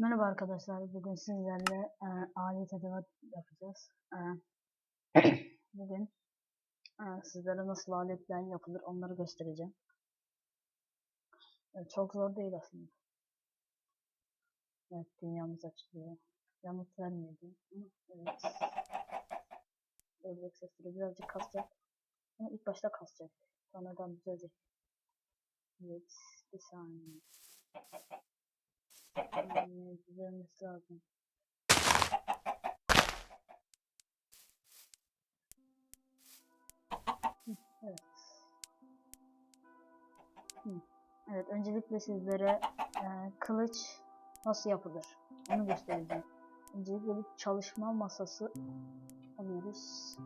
Merhaba arkadaşlar. Bugün sizlerle e, alet edevat yapacağız. E, bugün e, sizlere nasıl aletler yapılır onları göstereceğim. E, çok zor değil aslında. Evet dünyamız açılıyor. Yanıt vermedi. Evet. Ördek sesleri birazcık kasacak. Ama ilk başta kasacak. Sonradan düzelecek. Evet. Bir saniye. Düzelmesi lazım. Evet. Evet, öncelikle sizlere e, kılıç nasıl yapılır onu göstereceğim. Öncelikle bir çalışma masası alıyoruz.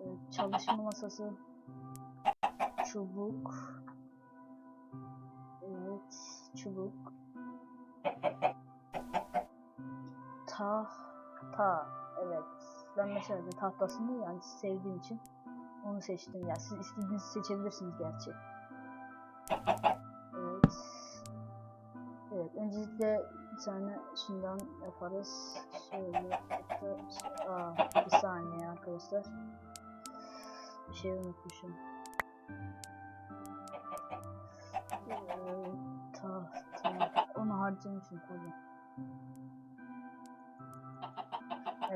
Evet, çalışma masası çubuk Evet, çubuk tahta evet. Ben mesela de tahtasını yani sevdiğim için onu seçtim. Ya siz istediğinizi seçebilirsiniz gerçi. Evet. Evet öncelikle bir tane şundan yaparız. Şöyle Aa, bir saniye arkadaşlar. Bir şey unutmuşum. Tahta. Onu harcamışım tabii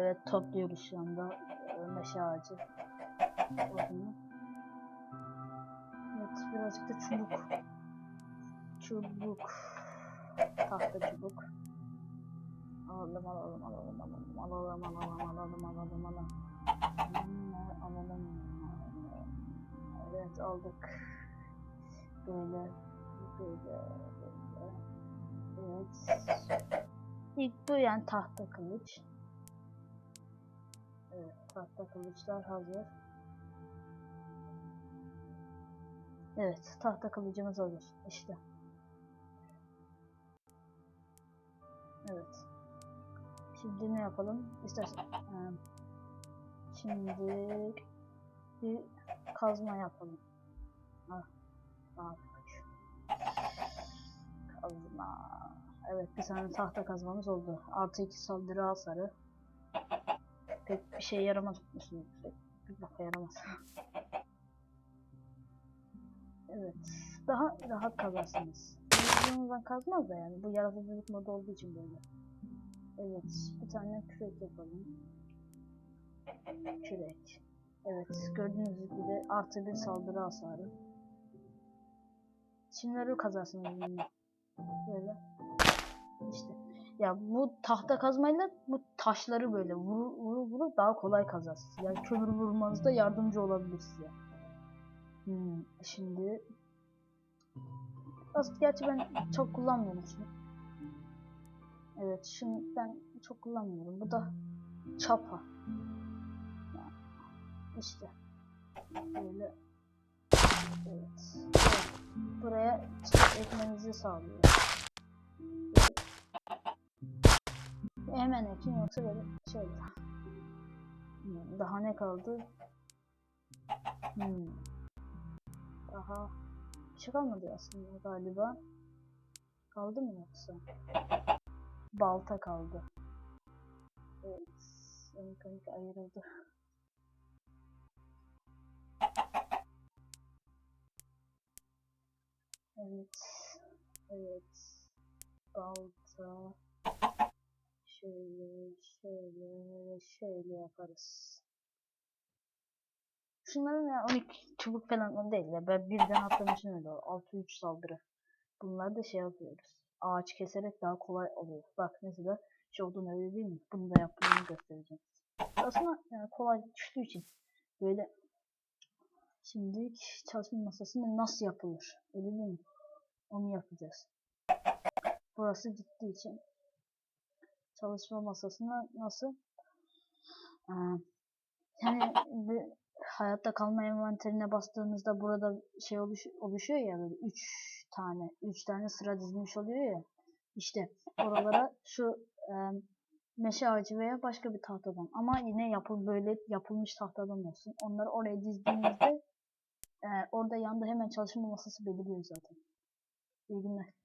Evet topluyoruz şu anda e, meşe ağacı odunu. Evet birazcık da çubuk. Çubuk. Tahta çubuk. Alalım alalım alalım alalım alalım alalım alalım alalım alalım. Alalım. Evet aldık. Böyle böyle böyle. Evet. İlk bu yani tahta kılıç. Tahta kılıçlar hazır. Evet, tahta kılıcımız hazır. İşte. Evet. Şimdi ne yapalım? İstersen. Şimdi bir kazma yapalım. Ah, ah. Kazma. Evet, bir tane tahta kazmamız oldu. Artı iki saldırı hasarı pek bir şey yaramaz mısın? Bir boka yaramaz. evet. Daha rahat kazarsınız. Yüzünüzden kazmaz da yani. Bu yaratıcılık modu olduğu için böyle. Evet. Bir tane kürek yapalım. Kürek. Evet. Gördüğünüz gibi artı bir saldırı hasarı. Çimleri kazarsınız. Böyle. İşte. Ya bu tahta kazmayla bu taşları böyle vuru vuru vuru daha kolay kazarsınız. Yani kömür vurmanızda yardımcı olabilir size. Hmm, şimdi aslında gerçi ben çok kullanmıyorum şunu. Evet şunu ben çok kullanmıyorum. Bu da çapa. Yani işte böyle evet. evet. Buraya ekmenizi sağlıyor. Hemen ekeyim yoksa böyle şöyle. Hmm, Daha ne kaldı? Hmm. Daha bir şey kalmadı aslında galiba. Kaldı mı yoksa? Balta kaldı. Evet. Mekanik ayrıldı. Evet. Evet. Balta. Şöyle, şöyle, şöyle yaparız. Şunların ya 12 çubuk falan o değil ya. Ben birden atlamışım öyle. 6-3 saldırı. Bunlar da şey yapıyoruz. Ağaç keserek daha kolay oluyor. Bak mesela şey olduğunu öyle değil mi? Bunu da yaptığını göstereceğim. Aslında yani kolay düştüğü için böyle şimdi çalışma masasında nasıl yapılır? Öyle değil mi? Onu yapacağız. Burası gittiği için çalışma masasına nasıl yani bir hayatta kalma envanterine bastığınızda burada şey oluş, oluşuyor ya böyle 3 tane 3 tane sıra dizilmiş oluyor ya işte oralara şu e, meşe ağacı veya başka bir tahtadan ama yine yapıl böyle yapılmış tahtadan olsun onları oraya dizdiğinizde e, orada yanda hemen çalışma masası beliriyor zaten. İyi günler.